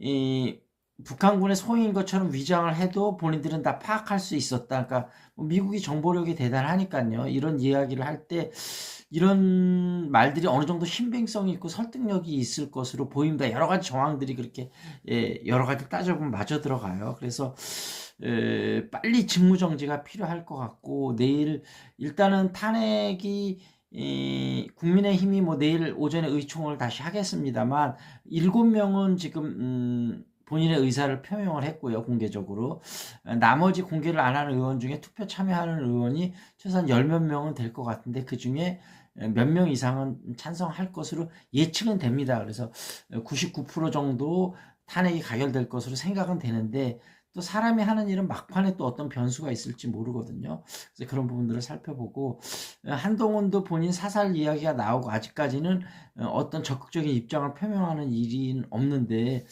이 북한군의 소행인 것처럼 위장을 해도 본인들은 다 파악할 수 있었다. 그러니까 뭐 미국이 정보력이 대단하니까요. 이런 이야기를 할 때 이런 말들이 어느 정도 신빙성이 있고 설득력이 있을 것으로 보입니다. 여러 가지 정황들이 그렇게 예, 여러 가지 따져보면 맞아 들어가요. 그래서 에, 빨리 직무정지가 필요할 것 같고 내일 일단은 탄핵이 이 국민의힘이 뭐 내일 오전에 의총을 다시 하겠습니다만 일곱 명은 지금 음, 본인의 의사를 표명을 했고요 공개적으로 나머지 공개를 안 하는 의원 중에 투표 참여하는 의원이 최소한 열 몇 명은 될 것 같은데 그 중에 몇 명 이상은 찬성할 것으로 예측은 됩니다. 그래서 99% 정도 탄핵이 가결될 것으로 생각은 되는데 또 사람이 하는 일은 막판에 또 어떤 변수가 있을지 모르거든요. 그래서 그런 부분들을 살펴보고 한동훈도 본인 사살 이야기가 나오고 아직까지는 어떤 적극적인 입장을 표명하는 일이 없는데